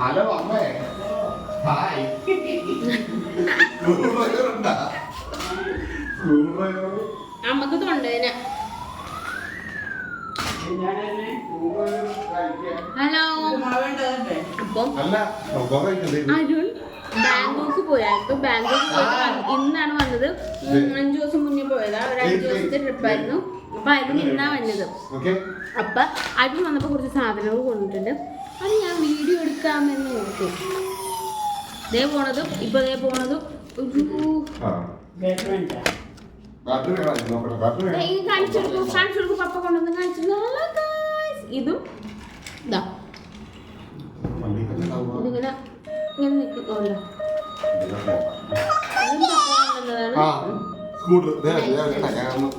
Hello അമ്മേ. Hi. അമ്മയ്ക്ക് തൊണ്ടേന. ഹലോ? അരുൺ ബാങ്കോക്ക് പോയായിരുന്നു ബാങ്കോക്ക് പോയി ഇന്നാണ് വന്നത്. അഞ്ചു ദിവസം മുന്നേ പോയതാ. ഒരു അഞ്ചു ദിവസത്തെ ട്രിപ്പായിരുന്നു അപ്പൊ അരുൺ ഇന്നാ വന്നത്. അപ്പൊ അരുൺ വന്നപ്പോ കുറച്ച് സാധനങ്ങൾ കൊണ്ടിട്ടുണ്ട് അത് ഞാൻ വീഡിയോ എടുക്കാമെന്ന് നോക്കി ദേ പോണതും ഇപ്പൊ ദേ പോണതും. ഒരു ആ. ബാറ്ററി വേണം? നോക്കട്ടെ ബാറ്ററി ദേ വേണം ഇത് കാണിച്ചു കൊടുക്കൂ കാണിച്ചു കൊടുക്കൂ പപ്പ കൊണ്ടുവന്ന് കാണിച്ചു ഹലോ ഗായ്സ് ഇതും ഇതാ. വണ്ടിക്കല്ലേ ഉണ്ടാവുക? ഇതിങ്ങനെ ഇങ്ങനെ നിൽക്കുമല്ലോ ഇതിനെ നോക്കാം. ഇതും പപ്പ കൊണ്ടുവന്നതാണ്. ആ സ്കൂട്ടർ. ദേ, ദേ, ദേ, ഞാനൊന്ന്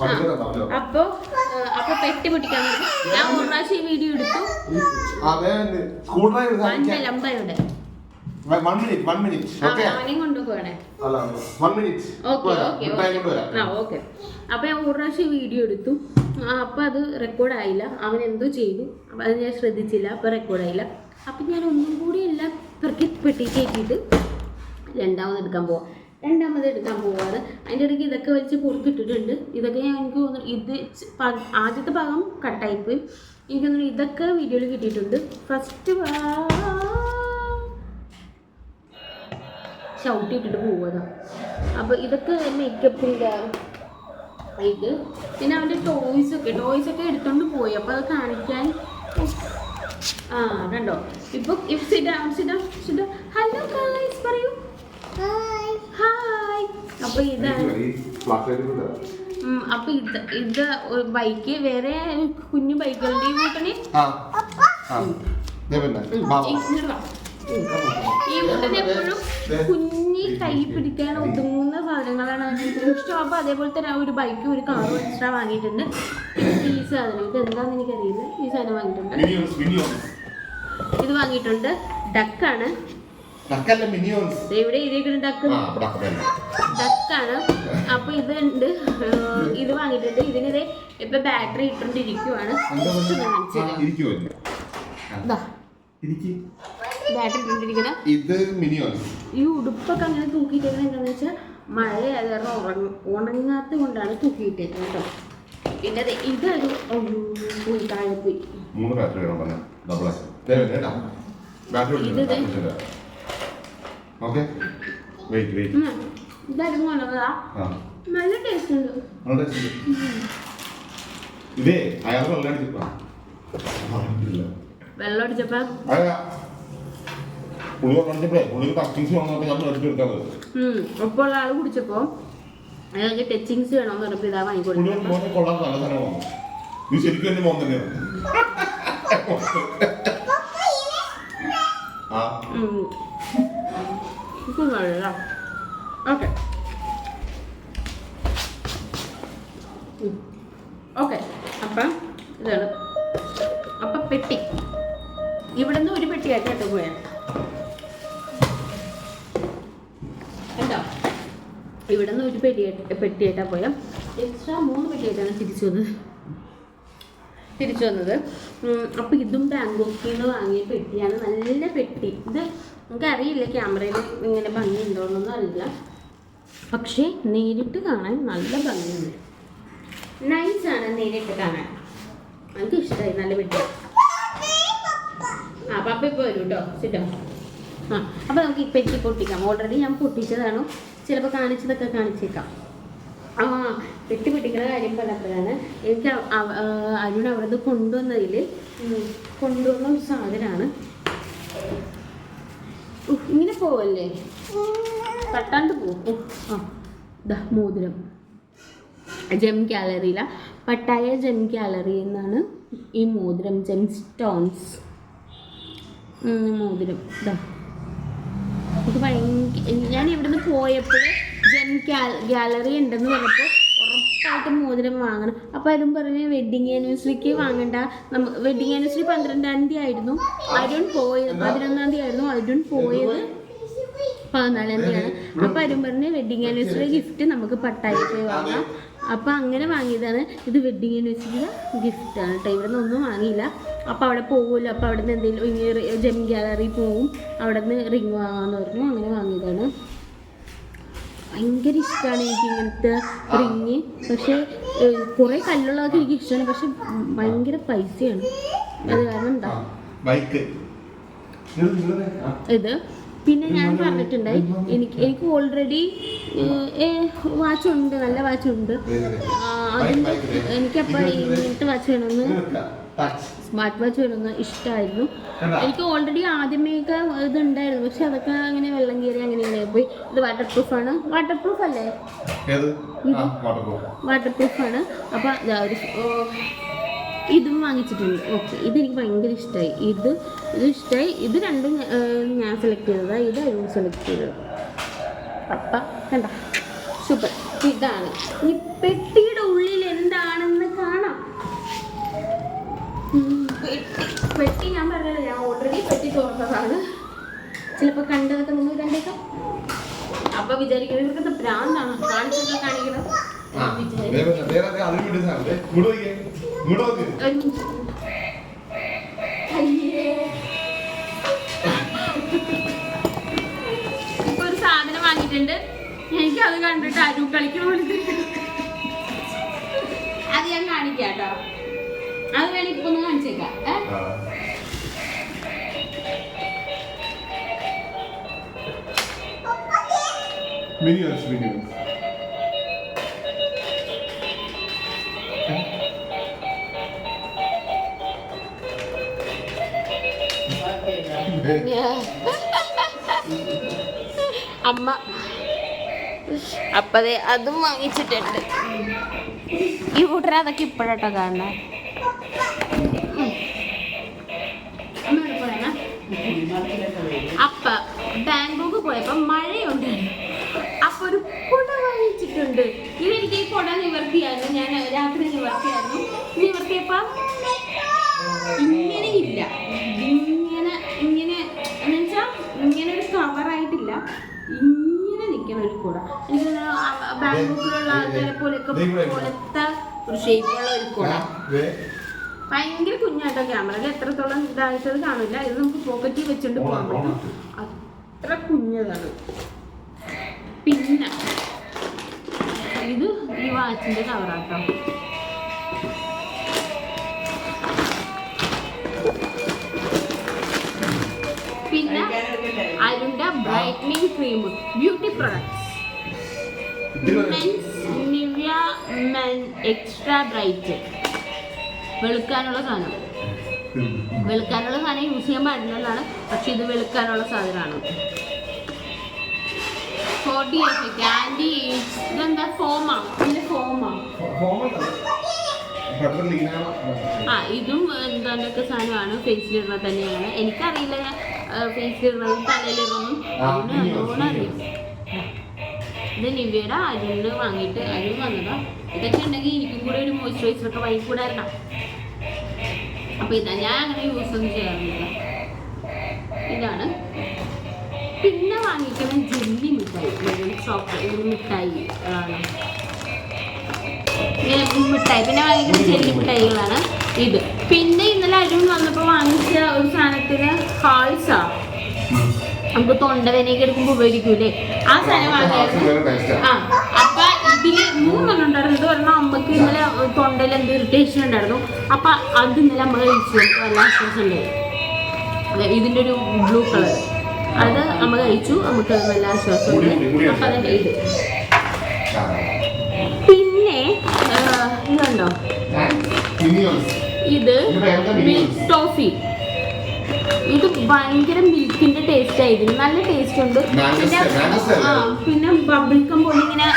വണ്ടിയിൽ ഉണ്ടാവുമല്ലോ. അപ്പൊ ഏഹ്, അപ്പൊ പെട്ടി പൊട്ടിക്കാൻ ഞാൻ ഒരു പ്രാവശ്യം ഈ വീഡിയോ എടുത്തു. ഓക്കെ അപ്പൊ ഞാൻ ഒരു പ്രാവശ്യം വീഡിയോ എടുത്തു. അപ്പൊ അത് റെക്കോർഡ് ആയില്ല. അവൻ എന്തോ ചെയ്തു. അപ്പൊ അത് ഞാൻ ശ്രദ്ധിച്ചില്ല. അപ്പൊ റെക്കോർഡ് ആയില്ല. അപ്പൊ ഞാൻ ഒന്നും കൂടി എല്ലാം പെറുക്കി പെട്ടി കയറ്റിയിട്ട് രണ്ടാമത് എടുക്കാൻ പോവാം. രണ്ടാമത് എടുക്കാൻ പോവാറ് അതിന്റെ ഇടയ്ക്ക് ഇതൊക്കെ വെച്ച് പൊറുക്കിട്ടിട്ടുണ്ട് ഇതൊക്കെ ഞാൻ എനിക്ക് തോന്നുന്നു ഇത് ആദ്യത്തെ ഭാഗം കട്ടായിപ്പോയി. എനിക്ക് തോന്നുന്നു ഇതൊക്കെ വീഡിയോയിൽ കിട്ടിയിട്ടുണ്ട്. ഫസ്റ്റ് ഷൗട്ട് ഇട്ടിട്ട് പോവതാ. അപ്പോൾ ഇതൊക്കെ മേക്കപ്പിന്റെ ഇത്. പിന്നെ അവന്റെ ടോയ്സ് ഒക്കെ ടോയ്സ് ഒക്കെ എടുത്തോണ്ട് പോയി. അപ്പോൾ അത് കാണിക്കാൻ ആ കണ്ടോ? ഇപ്പൊ ഇഫ് സിഡ സിഡ സിഡ. ഹലോ പറയൂ. ഹായ് അപ്പോൾ ഇതാണ് അപ്പൊ ഇത് ഇത് ബൈക്ക് വേറെ കുഞ്ഞു ബൈക്കുകളുടെ ഈ ബാബാ ഈ കൂട്ടന് എപ്പോഴും കുഞ്ഞി കൈ പിടിക്കാൻ ഒതുങ്ങുന്ന സാധനങ്ങളാണ്. ഇഷ്ടം അപ്പൊ അതേപോലെ തന്നെ ഒരു ബൈക്കും ഒരു കാറും എക്സ്ട്രാ വാങ്ങിയിട്ടുണ്ട്. ഈ സാധനം ഇത് എന്താന്ന് എനിക്കറിയില്ല. ഈ സാധനം വാങ്ങിയിട്ടുണ്ട്. ഇത് വാങ്ങിയിട്ടുണ്ട്. ഡക്കാണ് നക്കല്ല മിനിയോൺസ്. ഇവിടെ എഴുതിയിരിക്കുന്ന ഡക്ക് ഡക്കാണ് അപ്പൊ ഇത് ഉണ്ട് ഇത് വാങ്ങിയിട്ടുണ്ട്. ഇതിനിത് ഇപ്പൊ ബാറ്ററി ഇട്ടോണ്ടിരിക്കുവാണ് ബാറ്ററി ഇട്ടോണ്ടിരിക്കുന്ന ഇത് മിനിയോൺസ്. ഈ ഉടുപ്പൊക്കെ അങ്ങനെ തൂക്കിയിട്ടേക്കുന്നത് എന്താണെന്ന് വെച്ചാൽ മഴ അത് കാരണം ഉറങ്ങ ഉണങ്ങാത്ത കൊണ്ടാണ് തൂക്കിയിട്ടേക്കുന്നത് കേട്ടോ പിന്നെ ഇതൊരു പോയി താഴെ പോയി. മൂന്ന് ബാറ്ററി വേണം double. Battery okay. Wait wait നല്ല ടേസ്റ്റ് ഉണ്ട്. ഇതേ അയാൾ വെള്ളം അടിച്ചിട്ടാ വെള്ളം അടിച്ചപ്പോ? അല്ല. പുളി പറഞ്ഞപ്പോഴേ പുള്ളിക്ക് ടച്ചിങ്സ് വന്നപ്പോൾ ഞാൻ എടുത്തെടുക്കാൻ ഉം. ഒപ്പം ഉള്ള ആൾ കുടിച്ചപ്പോ അയാൾക്ക് ടച്ചിങ്സ് വേണമെന്ന് പറഞ്ഞപ്പോ ഇതാ വാങ്ങിക്കൊടുത്തു കൊള്ളാൻ നല്ല സാധനമാണ് നീ ശരിക്കും എന്റെ മോൻ തന്നെയാണ് ആ. ഓക്കെ ഓക്കെ അപ്പം ഇതാണ്. അപ്പം പെട്ടി. ഇവിടുന്ന് ഒരു പെട്ടിയായിട്ട് കേട്ടോ പോയാൽ കണ്ടോ നിന്ന് ഒരു പെട്ടിയായിട്ട് പെട്ടിയായിട്ടാണ് പോയാൽ എക്സ്ട്രാ മൂന്ന് പെട്ടിയായിട്ടാണ് തിരിച്ചു വന്നത്. തിരിച്ചു വന്നത്. അപ്പോൾ ഇതും ബാങ്കോക്കിൽ നിന്ന് വാങ്ങിയ പെട്ടിയാണ്. നല്ല പെട്ടി. ഇത് നമുക്കറിയില്ല ക്യാമറയിൽ ഇങ്ങനെ ഭംഗിയുണ്ടോയെന്നൊന്നും അറിയില്ല. പക്ഷേ നേരിട്ട് കാണാൻ നല്ല ഭംഗിയുണ്ട്. നൈസാണ് നേരിട്ട് കാണാൻ. എനിക്ക് ഇഷ്ടമായി നല്ല വിട്ടു. ആ പപ്പ ഇപ്പോൾ വരും കേട്ടോ സിറ്റോ ആ അപ്പോൾ നമുക്ക് ഈ എനിക്ക് പൊട്ടിക്കാം. ഓൾറെഡി ഞാൻ പൊട്ടിച്ചതാണ്. ചിലപ്പോൾ കാണിച്ചതൊക്കെ കാണിച്ചേക്കാം. ആ പെട്ടി പൊട്ടിക്കുന്ന കാര്യം പറഞ്ഞപ്പോഴാണ് എനിക്ക് അരുൺ അവിടെ നിന്ന് കൊണ്ടുവന്നതിൽ കൊണ്ടുവന്ന ഒരു സാധനമാണ് ഇങ്ങനെ പോവല്ലേ? തട്ടാണ്ട് ഉഫ്, ആ മോതിരം. ജെം ഗാലറിയില പട്ടായ ജെം ഗാലറി എന്നാണ് ഈ മോതിരം ജെം സ്റ്റോൺസ് മോതിരം. ഇതാ എനിക്ക് ഭയങ്കര ഞാൻ ഇവിടുന്ന് പോയപ്പോൾ ജെം ഗാലറി ഉണ്ടെന്ന് പറഞ്ഞപ്പോൾ ഉറപ്പായിട്ടും മോതിരം വാങ്ങണം. അപ്പോൾ അതും പറഞ്ഞ് വെഡിങ് ആനിവേഴ്സറിക്ക് വാങ്ങണ്ട. നമ്മ വെഡിങ് ആനിവേഴ്സറി പന്ത്രണ്ടാം തീയതി ആയിരുന്നു. അരുൺ പോയത് പതിനൊന്നാം തീയതി ആയിരുന്നു അരുൺ പോയത്. പതിനാലാം തീയതിയാണ് അപ്പോൾ അരുൺ പറഞ്ഞ് വെഡിങ് ആനിവേഴ്സറി ഗിഫ്റ്റ് നമുക്ക് പട്ടായി പോയി വാങ്ങാം. അപ്പോൾ അങ്ങനെ വാങ്ങിയതാണ്. ഇത് വെഡിങ് ആനിവേഴ്സറിയുടെ ഗിഫ്റ്റാണ് കേട്ടോ. ഇവിടെ നിന്ന് ഒന്നും വാങ്ങിയില്ല. അപ്പോൾ അവിടെ പോകുമല്ലോ അപ്പോൾ അവിടെ നിന്ന് എന്തെങ്കിലും ജെം ഗ്യാലറി പോവും. അവിടെ നിന്ന് റിങ് വാങ്ങാമെന്ന് പറഞ്ഞു. അങ്ങനെ വാങ്ങിയതാണ്. ഭയങ്കര ഇഷ്ടമാണ് എനിക്ക് ഇങ്ങനത്തെ റിങ്. പക്ഷേ കുറെ കല്ലുള്ളതൊക്കെ എനിക്ക് ഇഷ്ടമാണ് പക്ഷെ ഭയങ്കര പൈസയാണ്. അത് കാരണം എന്താ? ബൈക്ക്. ഇത്. പിന്നെ ഞാൻ പറഞ്ഞിട്ടുണ്ടായി എനിക്ക് എനിക്ക് ഓൾറെഡി വാച്ച് ഉണ്ട്. നല്ല വാച്ച് ഉണ്ട്. അതിന് എനിക്കപ്പോൾ ഇങ്ങനത്തെ വാച്ച് വേണമെന്ന്. സ്മാർട്ട് വാച്ച് വരുന്ന ഇഷ്ടമായിരുന്നു എനിക്ക് ഓൾറെഡി ആദ്യമേയൊക്കെ ഇതുണ്ടായിരുന്നു. പക്ഷെ അതൊക്കെ അങ്ങനെ വെള്ളം കയറി അങ്ങനെ ഇങ്ങനെ പോയി. ഇത് വാട്ടർ ആണ്. വാട്ടർ പ്രൂഫ് അല്ലേ വാട്ടർ പ്രൂഫ് ആണ്. ഒരു ഓ, ഇതും വാങ്ങിച്ചിട്ടുണ്ട്. ഓക്കെ ഇതെനിക്ക് ഭയങ്കര ഇഷ്ടമായി ഇത് ഇത് ഇഷ്ടമായി ഇത് രണ്ടും ഞാൻ സെലക്ട് ചെയ്തതാണ് ഇത് അരുൺ സെലക്ട് ചെയ്തത്. അപ്പം കണ്ട? സൂപ്പർ ഇതാണ്. ഈ പെട്ടിയുടെ ഉള്ളിൽ പെട്ടി ഞാൻ പറഞ്ഞല്ലോ ഞാൻ ഓൾറെഡി പെട്ടി തുറന്നതാണ്. ചിലപ്പോൾ കണ്ടതൊക്കെ നിങ്ങൾ കണ്ടേക്കാം. അപ്പൊ വിചാരിക്കുന്നത് ഇവർക്കത്തെ ഭ്രാന്താണ്. കാണിച്ചൊക്കെ കാണിക്കണം. ഇപ്പൊ ഒരു സാധനം വാങ്ങിയിട്ടുണ്ട്. എനിക്ക് അത് കണ്ടിട്ട് അരു കളിക്കണ പോലെ അത് ഞാൻ കാണിക്കാം കേട്ടോ. അത് വേണമെങ്കിൽ ഇപ്പൊ ഒന്ന് കാണിച്ചേക്കാം. മിനിയൻസ് അമ്മ. അപ്പതേ അതും വാങ്ങിച്ചിട്ടുണ്ട്. ഈ കൂട്ടർ അതൊക്കെ ഇപ്പോഴാട്ടോ കാണണേ അപ്പ ബാങ്കോക്ക് പോയപ്പോ മഴയുണ്ട്. അപ്പൊ ഒരു കുട വാങ്ങിച്ചിട്ടുണ്ട്. ഇതെനിക്ക് ഈ കുട നിവർത്തിയായിരുന്നു. ഞാൻ രാത്രി നിവർത്തിയായിരുന്നു. നിവർത്തിയപ്പോ ഇങ്ങനെ ഇല്ല. ഇങ്ങനെ ഇങ്ങനെ എന്നുവെച്ചാ ഇങ്ങനെ ഒരു കവറായിട്ടില്ല ഇങ്ങനെ നിൽക്കണ ഒരു കുട എനിക്ക് ബാങ്കോക്കിലുള്ള ആൾക്കാരെ പോലെയൊക്കെ പോലത്തെ ഒരു ഷേപ്പുള്ള ഒരു കുട. ഭയങ്കര കുഞ്ഞാട്ടോ ക്യാമറയിൽ എത്രത്തോളം ഇതായിട്ടത് കാണില്ല. ഇത് നമുക്ക് പോക്കറ്റിൽ വെച്ചിട്ട് പോകാൻ പറ്റും. അത്ര കുഞ്ഞതാണ്. പിന്നെ ഇത് ഈ വാച്ചിന്റെ കവറാട്ടോ പിന്നെ അരുണ്ട brightening cream beauty products. Extra bright വെളുക്കാനുള്ള സാധനം. വെളുക്കാനുള്ള സാധനം യൂസ് ചെയ്യാൻ പാടില്ലെന്നാണ്. പക്ഷെ ഇത് വെളുക്കാനുള്ള സാധനമാണ്. ഫോർട്ടി എഫക്റ്റ് ആന്റി ഇതെന്താ? ഫോമാ ഇതിന്റെ ഫോമാ? ആ? ഇതും എന്താണ്ടൊക്കെ സാധനമാണ്. ഫേസിലിടുന്നത് തന്നെയാണ്. എനിക്കറിയില്ല ഫേസിൽ തലയിലിടുന്നതും തലയിലിടുന്നു അതുകൊണ്ട് നല്ലോണം അറിയാം ഇത് നിവ്യയുടെ അരുണ് വാങ്ങിയിട്ട് അരുൺ വന്നതാ. ഇതൊക്കെ ഉണ്ടെങ്കിൽ എനിക്കും കൂടെ ഒരു മോയ്സ്ചറൈസർ ഒക്കെ വാങ്ങിക്കൂടായിരുന്ന അപ്പൊ ഇതാ ഞാൻ അങ്ങനെ യൂസ് ഒന്നും ചെയ്യാറില്ല. ഇതാണ്. പിന്നെ വാങ്ങിക്കുന്ന ജെല്ലി മിഠായി. ചോക്ലേറ്റ് മിഠായി മിഠായി. പിന്നെ വാങ്ങിക്കുന്ന ജെല്ലി മിഠായികളാണ് ഇത്. പിന്നെ ഇന്നലെ അരുൺ വന്നപ്പോൾ വാങ്ങിച്ച ഒരു സാധനത്തിന് ഹാൾസാ ഉം. നമുക്ക് തൊണ്ടവേനയൊക്കെ എടുക്കുമ്പോൾ ഉപയോഗിക്കൂലേ ആ സാധനം വാങ്ങിയായിരുന്നു ആ. ആ അപ്പൊ ഇതിൽ മൂന്നെണ്ണം ഉണ്ടായിരുന്നു. ഇത് പറഞ്ഞാൽ അമ്മയ്ക്ക് ഇന്നലെ തൊണ്ടയിൽ എന്ത് ഇറിറ്റേഷൻ ഉണ്ടായിരുന്നു. അപ്പൊ അത് ഇന്നലെ അമ്മ കഴിച്ചു. അതെ ഇതിന്റെ ഒരു ബ്ലൂ കളർ അത് അമ്മ കഴിച്ചു. നമുക്ക് നല്ല ആശ്വാസം ഉണ്ട് അപ്പൊ അതിന്റെ ഇത്. പിന്നെ ഇതുണ്ടോ. ഇത് ഇത് മിൽക്ക് ടോഫി. ഇത് ഭയങ്കര മിൽക്കിന്റെ ടേസ്റ്റ് ആയിരുന്നു നല്ല ടേസ്റ്റ് ഉണ്ട്. പിന്നെ ആ പിന്നെ ബബിൾക്കം പോലെ ഇങ്ങനെ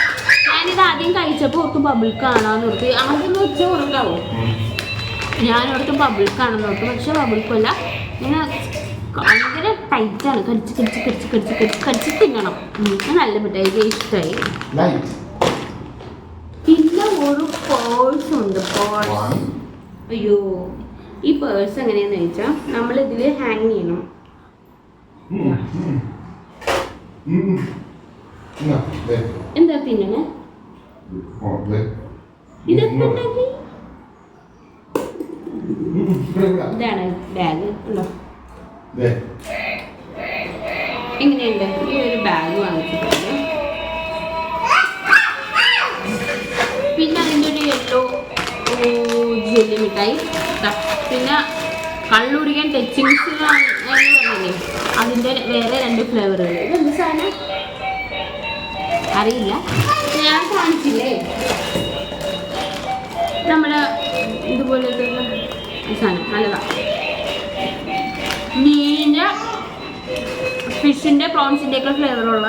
ഞാനിത് ആദ്യം കഴിച്ചപ്പോൾ ഓർത്ത് ബബിൾക്കാണോന്ന് ഓർത്ത്. ആദ്യം വെച്ചാൽ ഓർക്കാവോ ഞാൻ ഓർത്ത് ബബിൾക്കാണെന്ന് ഓർത്തു. പക്ഷെ ബബിൾക്കല്ല ഇങ്ങനെ ഭയങ്കര ടൈറ്റാണ് കടിച്ച് കടിച്ച് കടിച്ച് കടിച്ച് കടിച്ച് കടിച്ച് തിന്നണം. എനിക്ക് നല്ല മിഠായി ഇഷ്ടമായി. പിന്നെ ഒരു പേഴ്സ് ഉണ്ട്. പേഴ്സ് അയ്യോ. ഈ പേഴ്സ് എങ്ങനെയാന്ന് വെച്ചാൽ നമ്മൾ ഇതിൽ ഹാങ് ചെയ്യണം. എന്താ തിന്നണേ. ഇതാണ് ബാഗ് ഉണ്ടോ? എങ്ങനെയുണ്ട്? ഈ ഒരു ബാഗ് വാങ്ങിച്ചിട്ടുണ്ട് ജെല്ലി മിഠായി. പിന്നെ കള്ളുടിക്കാൻ ടച്ചിങ്സ് പറഞ്ഞില്ലേ? അതിന്റെ വേറെ രണ്ട് ഫ്ലേവറുകൾ അറിയില്ല. ഞാൻ കാണിച്ചില്ലേ? നമ്മുടെ ഇതുപോലത്തെ ഒരു സാധനം നല്ലതാ. മീനിന്റെ ഫിഷിന്റെ പ്രോൺസിന്റെയൊക്കെ ഫ്ലേവറുള്ള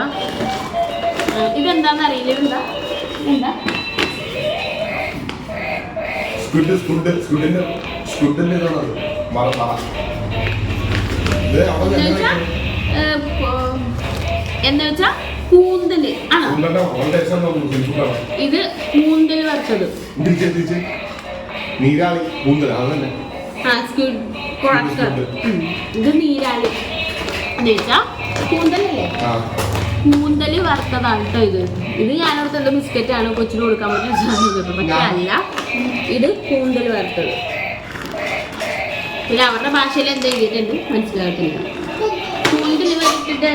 ഇതെന്താണെന്ന് അറിയില്ല എന്താ എന്താ സ്ക്വിഡ് സ്ക്വിഡ് സ്ക്വിഡിന്റെ സ്ക്വിഡിന്റെ ഇതാണത് മറ മറ എന്ന് വെച്ചാ കൂന്തൽ. ആണോ. ഇത് കൂന്തൽ വറുത്തത്. നീരാളി കൂന്തൽ അത് തന്നെ. ആ സ്ക്വിഡ് കുഴക്ക ഉം. ഇത് നീരാളി. എന്ന് വെച്ചാ കൂന്തലല്ലേ? ആ കൂന്തൽ വറുത്തതാണ് കേട്ടോ ഇത്. ഇത് ഞാനോർത്ത് എന്തോ ആണ് കൊച്ചിന് കൊടുക്കാൻ പറ്റുന്ന സാധനം പക്ഷെ അല്ല ഇത് കൂന്തൽ വറുത്തത്. പിന്നെ അവരുടെ ഭാഷയിൽ എന്താ എഴുതിയിട്ടുണ്ട്? മനസ്സിലാകത്തില്ല. കൂന്തൽ വറുത്തിട്ട്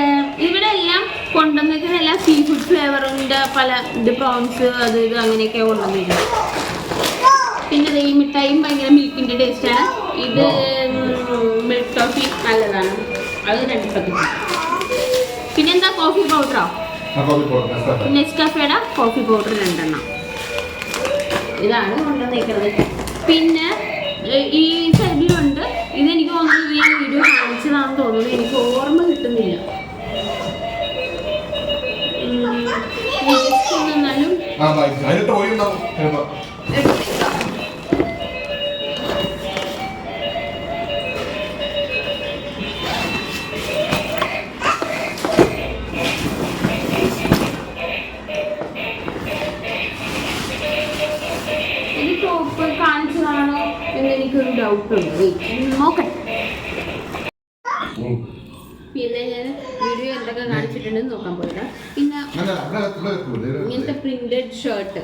ഇവിടെ എല്ലാം കൊണ്ടുവന്നിരിക്കുന്ന എല്ലാം സീ ഫുഡ് ഫ്ലേവറിന്റെ പല ഇത് പ്രോൺസ് അത് ഇത് അങ്ങനെയൊക്കെ കൊണ്ടുവന്നിരിക്കുന്നത് പിന്നെ ഈ മിഠായിയും ഭയങ്കര മിൽക്കിന്റെ ടേസ്റ്റാണ് ഇത് മിൽക്ക് ടോഫി നല്ലതാണ്. അത് രണ്ട് പാക്കറ്റ് പിന്നെന്താ കോഫി പൗഡറോ നെസ്കാഫേയുടെ കോഫി പൗഡർ രണ്ടെണ്ണം. ഇതാണ് കൊണ്ടുവന്നേക്കുന്നത്. പിന്നെ ഈ സൈഡിലുണ്ട് ഇതെനിക്ക് തോന്നുന്നു ഈ ഞാൻ വീഡിയോ കാണിച്ചതാണെന്ന് തോന്നുന്നു. എനിക്ക് ഓർമ്മ കിട്ടുന്നില്ല. എന്നാലും പിന്നെ ഞാൻ വീഡിയോ എന്തൊക്കെ കാണിച്ചിട്ടുണ്ടെന്ന് നോക്കാൻ പോയില്ല പിന്നെ. ഇങ്ങനത്തെ പ്രിന്റഡ് ഷർട്ട്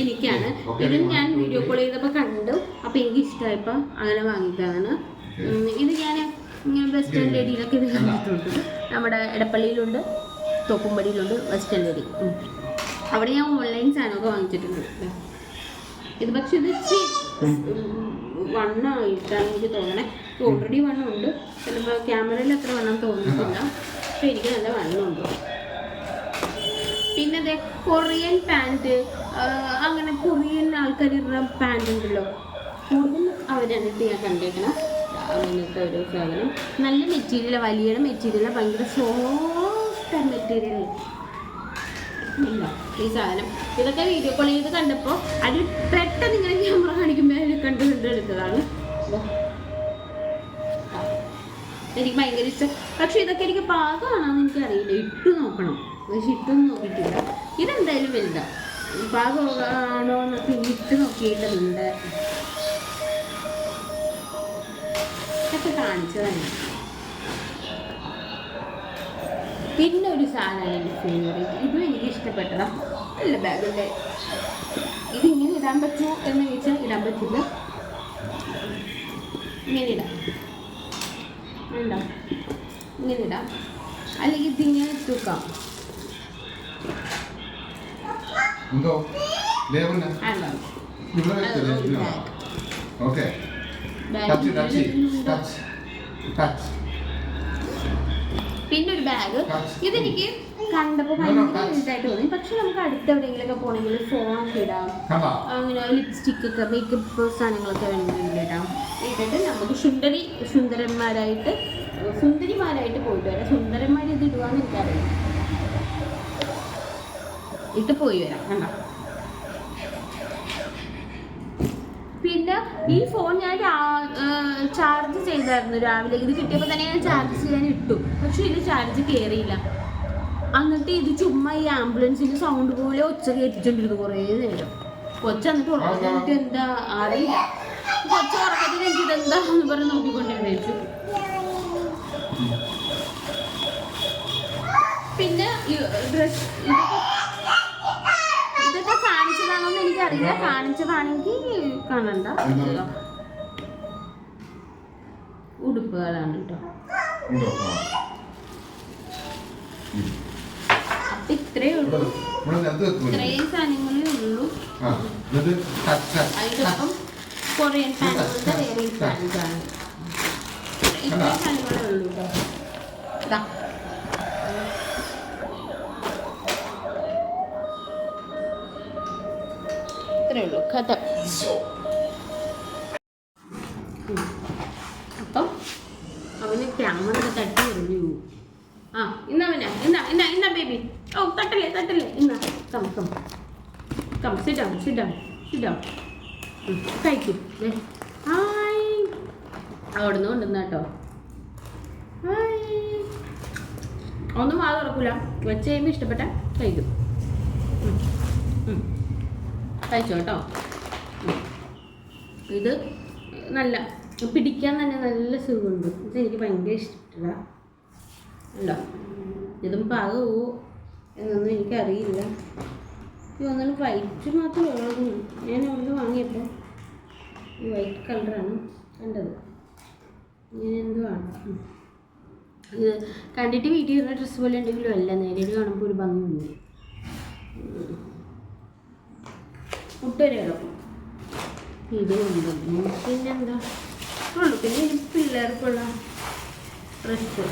എനിക്കാണ്. ഇത് ഞാൻ വീഡിയോ കോൾ ചെയ്തപ്പോൾ കണ്ടു. അപ്പോൾ എനിക്ക് ഇഷ്ടമായപ്പോൾ അങ്ങനെ വാങ്ങിക്കാണ് ഇത് ഞാൻ ഇങ്ങനെ വെസ്റ്റേൺ ലേഡിയിലൊക്കെ ഇത് കണ്ടിട്ടുണ്ട്. നമ്മുടെ എടപ്പള്ളിയിലുണ്ട് തോപ്പുംപടിയിലുണ്ട് വെസ്റ്റേൺ ലേഡി. അവിടെ ഞാൻ ഓൺലൈൻ സാധനമൊക്കെ വാങ്ങിച്ചിട്ടുണ്ട്. ഇത് പക്ഷെ ഇത് വണ്ണമായിട്ടാണ് എനിക്ക് തോന്നണേ ഓൾറെഡി വണ്ണമുണ്ട് ചിലപ്പോൾ ക്യാമറയിൽ അത്ര വണ്ണം തോന്നുന്നില്ല പക്ഷെ എനിക്ക് നല്ല വണ്ണമുണ്ട് പിന്നെ അതെ കൊറിയൻ പാന്റ്. അങ്ങനെ കൊറിയൻ ആൾക്കാരുടെ പാന്റ് ഉണ്ടല്ലോ. കൂടുതൽ ഇട്ട് ഞാൻ കണ്ടേക്കണം. അങ്ങനത്തെ ഒരു സാധനം. നല്ല മെറ്റീരിയൽ വലിയ മെറ്റീരിയൽ ഭയങ്കര സോഫ്റ്റ് മെറ്റീരിയൽ സാധനം. ഇതൊക്കെ വീഡിയോ കോൾ ചെയ്ത് കണ്ടപ്പോൾ അതിൽ പെട്ടെന്ന് ഇങ്ങനെ ക്യാമറ കാണിക്കുമ്പോൾ അതിൽ കണ്ട് കണ്ട് എടുത്തതാണ്. ദാ. ആ. എനിക്ക് ഭയങ്കര ഇഷ്ടം. പക്ഷെ ഇതൊക്കെ എനിക്ക് പാകമാണെന്ന് എനിക്കറിയില്ല. ഇട്ടു നോക്കണം. പക്ഷെ ഇട്ടൊന്നും നോക്കിയിട്ടില്ല. ഇതെന്തായാലും വലുത. പാകമാണോ എന്നൊക്കെ ഇട്ട് നോക്കിയിട്ടുണ്ട് ഇതൊക്കെ കാണിച്ചതാണ് പിന്നെ ഒരു സാധനമാണ് എന്റെ ഫേവറേറ്റ് ഇതും എനിക്ക് ഇഷ്ടപ്പെട്ടതാണ് നല്ല ബാഗല്ലേ ഇതിങ്ങനെ ഇടാൻ പറ്റുമോ എന്ന് ചോദിച്ചാൽ ഇടാൻ പറ്റില്ല. ഇങ്ങനെ ഇടാം. ഉണ്ടോ? ഇങ്ങനെ ഇടാം. അല്ലെങ്കിൽ ഇതിങ്ങനെ തൂക്കാം. Okay. Touch touch touch touch പിന്നെ ഒരു ബാഗ്. ഇതെനിക്ക് കണ്ടപ്പോൾ ഭയങ്കര. തോന്നി. പക്ഷെ നമുക്ക് അടുത്ത് എവിടെയെങ്കിലുമൊക്കെ പോകണമെങ്കിൽ ഫോണൊക്കെ ഇടാം. അങ്ങനെ ലിപ്സ്റ്റിക് ഒക്കെ മേക്കപ്പ് സാധനങ്ങളൊക്കെ വേണമെങ്കിൽ ഇടാം. ഇട്ടിട്ട് നമുക്ക് സുന്ദരി സുന്ദരന്മാരായിട്ട് സുന്ദരിമാരായിട്ട് പോയിട്ട് വരാം. സുന്ദരന്മാർ ഇത് ഇടുവാന്ന് എനിക്കറിയാം ഇട്ട് പോയി വരാം. കണ്ട? പിന്നെ ഈ ഫോൺ ഞാൻ ചാർജ് ചെയ്തായിരുന്നു രാവിലെ. ഇത് കിട്ടിയപ്പോൾ തന്നെ ഞാൻ ചാർജ് ചെയ്യാൻ ഇട്ടു. പക്ഷെ ഇത് ചാർജ് കയറിയില്ല എന്നിട്ട് ഇത് ചുമ്മാ ഈ ആംബുലൻസിന്റെ സൗണ്ട് പോലെ ഒച്ച കയറ്റിച്ചോണ്ടിരുന്നു കുറേ നേരം. കൊച്ച എന്നിട്ട് ഉറങ്ങിട്ട് എന്താ അറിയില്ല കൊച്ച ഉറക്കത്തിൽ എനിക്ക് ഇതെന്താന്ന് പറഞ്ഞ് നോക്കിക്കൊണ്ടിരുന്നു പിന്നെ ഡ്രസ് ഇതൊക്കെ എനിക്കറിയില്ല കാണിച്ചതാണെങ്കിൽ കാണണ്ട? ഉടുപ്പുകളാണ് കേട്ടോ. അപ്പൊ ഇത്രേ ഉള്ളൂ. ഇത്രയും സാധനങ്ങളേ ഉള്ളൂ. അതിനൊപ്പം കൊറിയൻ പാനുകളുടെ വേറെ പാൻസാണ് ഇത്രയും സാധനങ്ങളേ ഉള്ളൂ കേട്ടോ ഇത്രേ ഉള്ളൂ. കഥ അപ്പം അവന് ക്യാമറ തട്ടി എറിഞ്ഞു ആ ആ അവനാ ഇന്നാ ഇന്നാ ഇന്ന ബേബി ഓ തട്ടല്ലേ തട്ടല്ലേ. ഇന്ന കം കം കം സിഡാം സിഡാം സിഡാം കഴിക്കും. ഹായ് അവിടുന്ന് കൊണ്ടുവന്ന കേട്ടോ ഹായ് ഒന്നും വാ തുറക്കൂല വെച്ച് കഴിയുമ്പോൾ ഇഷ്ടപ്പെട്ട കഴിക്കും. കഴിച്ചോ കേട്ടോ? ഇത് നല്ല പിടിക്കാൻ തന്നെ നല്ല സുഖമുണ്ട്. ഇത് എനിക്ക് ഭയങ്കര ഇഷ്ടമുള്ള ഉണ്ടോ ഇതും പാകമോ എന്നൊന്നും എനിക്കറിയില്ല. ഇത് ഒന്നും വൈറ്റ് മാത്രമേ ഉള്ളൂ. ഞാൻ അവിടെ വാങ്ങിയപ്പോൾ ഈ വൈറ്റ് കളറാണ് കണ്ടത്. ഇങ്ങനെ എന്തുവാണ്. ഇത് കണ്ടിട്ട് വീട്ടിൽ ഇരുന്ന ഡ്രസ്സ് പോലെ ഉണ്ടെങ്കിലും അല്ല നേരിട്ട് കാണുമ്പോൾ ഒരു ഭംഗിയുണ്ട്. മുട്ടൊരു കിടക്കും. ഇത് പിന്നെ പിന്നെന്താ? ഉള്ളു. പിന്നെ ഈ പിള്ളേർക്കുള്ള ഡ്രസ്സ്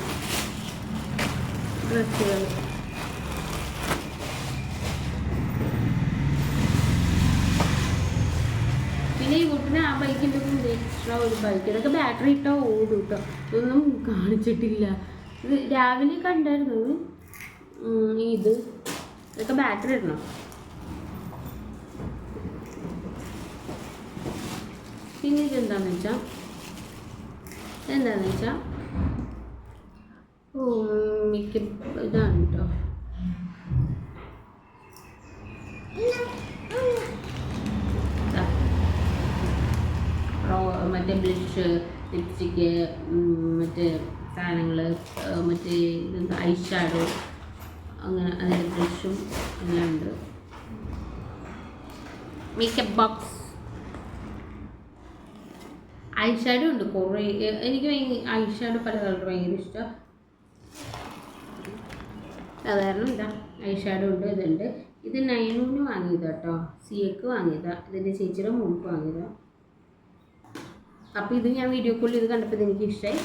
ഡ്രസ്സുകൾ പിന്നെ ഈ കുട്ടിന് ആ ബൈക്കിന്റെ കൂടെ എക്സ്ട്രാ ഒരു ബൈക്ക് ഇതൊക്കെ ബാറ്ററി ഇട്ടാൽ ഓടും കേട്ടോ ഇതൊന്നും കാണിച്ചിട്ടില്ല. ഇത് രാവിലെ കണ്ടായിരുന്നു. ഇത്. ഇതൊക്കെ ബാറ്ററി ഇടണം. പിന്നെ ഇതെന്താന്ന് വെച്ചാൽ എന്താന്ന് വെച്ചാൽ മിക്ക ഇതാണ് കേട്ടോ മറ്റേ ബ്ലഷ് ലിപ്സ്റ്റിക്ക് മറ്റേ സാധനങ്ങൾ മറ്റേ ഇതെന്താ ഐ ഷാഡോ അങ്ങനെ അതിന്റെ ബ്ലഷും എല്ലാം ഉണ്ട്. മേക്കപ്പ് ബോക്സ് ഐ ഷാഡോ ഉണ്ട് കുറേ. എനിക്ക് ഐ ഷാഡോ പല കളർ ഭയങ്കര ഇഷ്ടം. സാധാരണ ഇതാ ഐ ഷാഡോ ഉണ്ട് ഇതുണ്ട്. ഇത് നൈനൂന് വാങ്ങിയതാ കേട്ടോ സിയക്ക് വാങ്ങിയതാ. ഇതിന്റെ ചേച്ചിയുടെ മുമ്പ് വാങ്ങിയതാ. അപ്പോൾ ഇത് ഞാൻ വീഡിയോ കോളിൽ ഇത് കണ്ടപ്പോൾ എനിക്ക് ഇഷ്ടമായി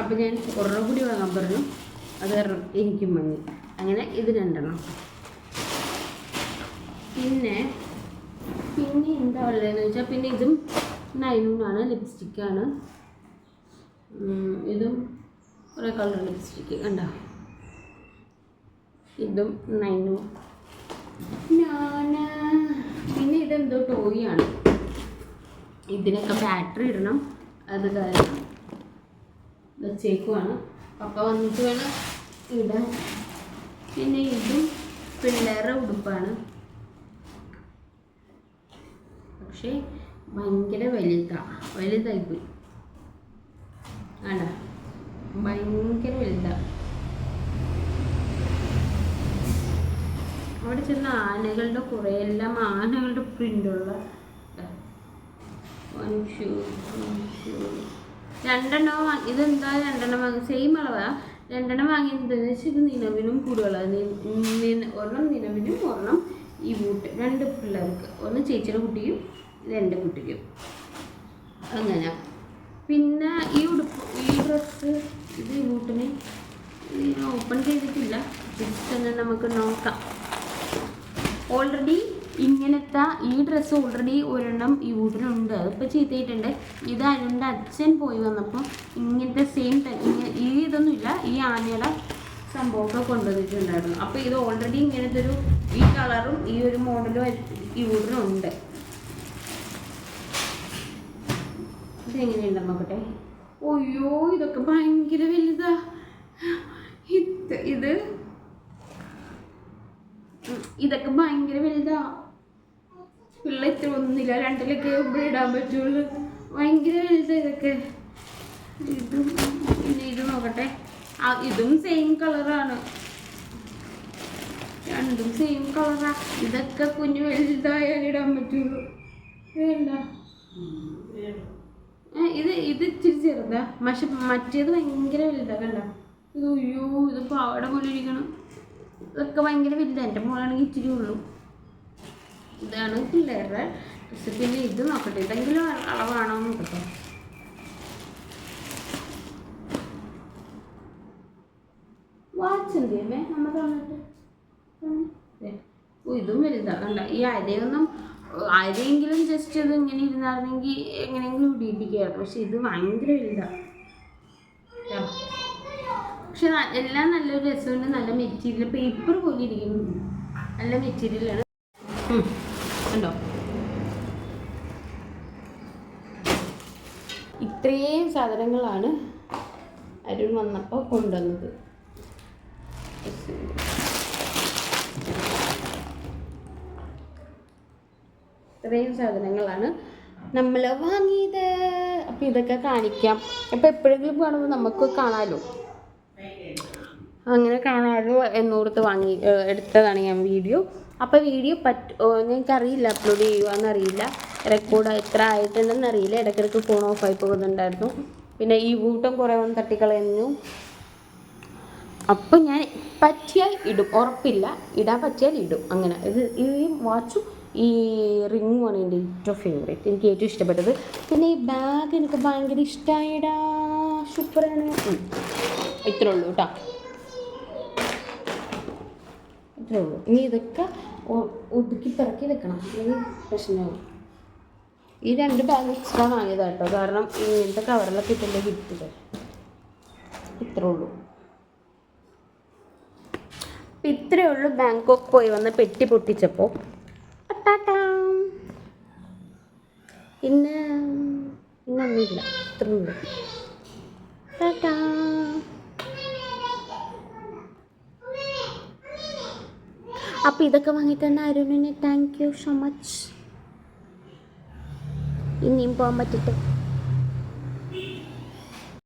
അപ്പോൾ ഞാൻ ഒരെണ്ണം കൂടി വാങ്ങാൻ പറഞ്ഞു. അത് കാരണം എനിക്കും വാങ്ങി അങ്ങനെ ഇത് രണ്ടെണ്ണം. പിന്നെ പിന്നെ എന്താ ഉള്ളതെന്ന് വെച്ചാൽ പിന്നെ ഇതും നൈനൂനാണ് ലിപ്സ്റ്റിക്കാണ് ഇതും കുറേ കളർ ലിപ്സ്റ്റിക്ക് കണ്ടോ? ഇതും നൈനു. ഞാൻ പിന്നെ ഇതെന്തോ ടോയാണ് ഇതിനൊക്കെ ബാറ്ററി ഇടണം. അത് കാരണം വെച്ചേക്കുവാണ്. പപ്പ വന്നിട്ട് വേണം ഇടാൻ. പിന്നെ ഇതും പിള്ളേരുടെ ഉടുപ്പാണ്. പക്ഷേ ഭയങ്കര വലുതാണ് വലുതായിപ്പോയി. അല്ല ഭയങ്കര വലുതാണ് അവിടെ ചെന്ന ആനകളുടെ കുറേ എല്ലാം ആനകളുടെ പ്രിന്റുള്ള രണ്ടെണ്ണം വാങ്ങി ഇതെന്താ രണ്ടെണ്ണം വാങ്ങി സെയിം അളവാ. രണ്ടെണ്ണം വാങ്ങിയത് വെച്ചാൽ ഇത് നിലവിനും കൂടുതലാണ് ഒരെണ്ണം നിലവിനും ഒരെണ്ണം ഈ ബൂട്ട്. രണ്ട് പിള്ളേർക്ക്. ഒന്ന് ചേച്ചിയുടെ കുട്ടിയും ഇത് എന്റെ കുട്ടിക്കും. അങ്ങനെ. പിന്നെ ഈ ഉടുപ്പ് ഈ ഡ്രസ്സ് ഇത് ഈ ബൂട്ടിന് ഓപ്പൺ ചെയ്തിട്ടില്ല. ജസ്റ്റ് നമുക്ക് നോക്കാം. ഓൾറെഡി ഇങ്ങനത്തെ ഈ ഡ്രസ്സ് ഓൾറെഡി ഒരെണ്ണം ഈ വീട്ടിലുണ്ട്. അതിപ്പോൾ ചീത്തയിട്ടുണ്ട് ഇത് അരുണിന്റെ അച്ഛൻ പോയി വന്നപ്പോൾ ഇങ്ങനത്തെ സെയിം ഈ ഇതൊന്നുമില്ല. ഈ ആനയുടെ സംഭവമൊക്കെ കൊണ്ടുവന്നിട്ടുണ്ടായിരുന്നു. അപ്പോൾ ഇത് ഓൾറെഡി ഇങ്ങനത്തെ ഒരു ഈ കളറും ഈ ഒരു മോഡലും ഈ വീട്ടിലുണ്ട്. ഇതെങ്ങനെയുണ്ടെന്ന് നോക്കട്ടെ ഒയ്യോ ഇതൊക്കെ ഭയങ്കര വലുതാ. ഇത് ഇത്. ഇതൊക്കെ ഭയങ്കര വലുതാ. പിള്ള ഇത്ര ഒന്നില്ല രണ്ടിലൊക്കെ ഇടാൻ പറ്റുള്ളൂ. ഭയങ്കര വലുതാ ഇതൊക്കെ. ഇതും പിന്നെ ഇത് നോക്കട്ടെ. ആ ഇതും സെയിം കളറാണ് രണ്ടും സെയിം കളറാ ഇതൊക്കെ കുഞ്ഞു വലുതായാലും ഇടാൻ പറ്റുള്ളൂ. വേണ്ട. ഇത് ഇത് ഇച്ചിരി ചെറുതാ. പക്ഷെ മറ്റേത് ഭയങ്കര വലുതാ കണ്ട? ഇത് അയ്യോ ഇത് പാവട പോലെ ഇരിക്കണം. ഇതൊക്കെ ഭയങ്കര വലുതാ. എന്റെ മോളാണെങ്കിൽ ഇച്ചിരി ഉള്ളൂ. ഇതാണ് പിള്ളേരുടെ ഡ്രസ്സ് പിന്നെ ഇത് നോക്കട്ടെ. ഇതെങ്കിലും അളവാണോ നോക്കട്ടെ. വാച്ച് എന്ത്. ഓ ഇതും വലുതാ. കണ്ട? ഈ അരയൊന്നും അരയെങ്കിലും ജസ്റ്റ് അത് ഇങ്ങനെ ഇരുന്നായിരുന്നെങ്കിൽ എങ്ങനെയെങ്കിലും ഇടിയിപ്പിക്കുകയായിരുന്നു പക്ഷെ ഇത് ഭയങ്കര വലുതാ. ട്ടോ. പക്ഷെ എല്ലാം നല്ലൊരു രസമുണ്ട് നല്ല മെറ്റീരിയൽ പേപ്പർ പോലെ ഇരിക്കുന്നു. നല്ല മെറ്റീരിയലാണ് ഉണ്ടോ ഇത്രയും സാധനങ്ങളാണ് അരുൺ വന്നപ്പോൾ കൊണ്ടുവന്നത്. ഇത്രയും സാധനങ്ങളാണ്. നമ്മൾ വാങ്ങിയത്. അപ്പം ഇതൊക്കെ കാണിക്കാം. അപ്പം എപ്പോഴെങ്കിലും കാണുമ്പോൾ നമുക്ക് കാണാമല്ലോ അങ്ങനെ കാണാമല്ലോ എന്നോർത്ത് വാങ്ങി എടുത്തതാണ് ഞാൻ വീഡിയോ. അപ്പോൾ വീഡിയോ പറ്റ ഞങ്ങൾക്കറിയില്ല അപ്ലോഡ് ചെയ്യുവാന്ന് അറിയില്ല. റെക്കോർഡ് എത്ര ആയിട്ടുണ്ടെന്ന് അറിയില്ല. ഇടയ്ക്കിടയ്ക്ക് ഫോൺ ആയി പോകുന്നുണ്ടായിരുന്നു. പിന്നെ ഈ കൂട്ടം കുറേ വന്ന് തട്ടിക്കളയുന്നു. അപ്പം ഞാൻ പറ്റിയാൽ ഇടും. ഉറപ്പില്ല. ഇടാൻ പറ്റിയാൽ ഇടും. അങ്ങനെ. ഇത് ഈ വാച്ചും ഈ റിങ്ങുമാണ് എന്റെ ഏറ്റവും ഫേവറേറ്റ് എനിക്ക് ഏറ്റവും ഇഷ്ടപ്പെട്ടത്. പിന്നെ ഈ ബാഗ് എനിക്ക് ഭയങ്കര ഇഷ്ടമായിടാ സൂപ്പറാണ്. ഇത്രേ ഉള്ളൂ കേട്ടോ ഇത്രേ ഉള്ളൂ. ഇനി ഇതൊക്കെ ഒതുക്കി പിറക്കി വെക്കണം. അല്ലെങ്കിൽ പ്രശ്നമാവും ഈ രണ്ട് ബാഗ് എക്സ്ട്രാ വാങ്ങിയതാണ് കേട്ടോ കാരണം ഇങ്ങനത്തെ കവറിലൊക്കെ ഇട്ടല്ലേ കിട്ടില്ല ഇത്രേ ഉള്ളൂ. അപ്പം ഇത്രയേ ഉള്ളൂ. ബാങ്കോക്ക് പോയി വന്ന് പെട്ടി പൊട്ടിച്ചപ്പോൾ ടാറ്റാ. പിന്നെ ഇന്നൊന്നുമില്ല ഇത്രേ ഉള്ളൂ ടാറ്റാ. അപ്പോൾ ഇതൊക്കെ വാങ്ങിത്തന്ന അരുണിന് താങ്ക് യു സോ മച്ച് ഇനിയും പോകാൻ പറ്റട്ടെ